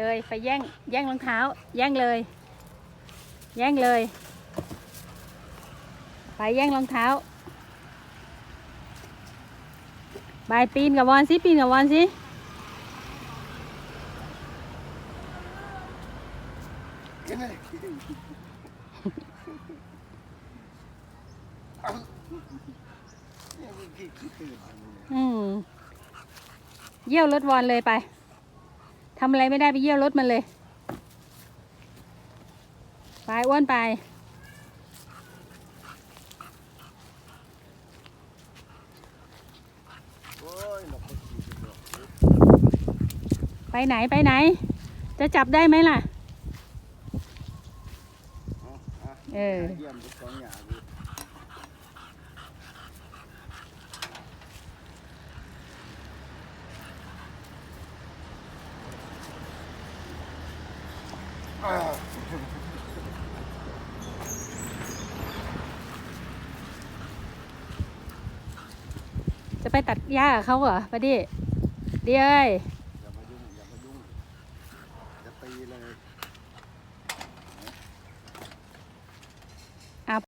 เลย ไปแย่งแย่งรองเท้า แย่งเลย แย่งเลย ไปแย่งรองเท้าบายปีนกับวอนสิปีนกับวอนสิอืมเยี่ยวรถวอนเลยไป ทำอะไรไม่ได้ไปเยี่ยวรถมันเลย ไปอ้วนไป ไปไหนไปไหน จะจับได้ไหมล่ะ เออ เยี่ยมทุกสองอย่าง จะไปตัดหญ้าเขาเหรอปะดิเดียเยอย่ามายุ่งอย่ามายุ่งจะตีเลย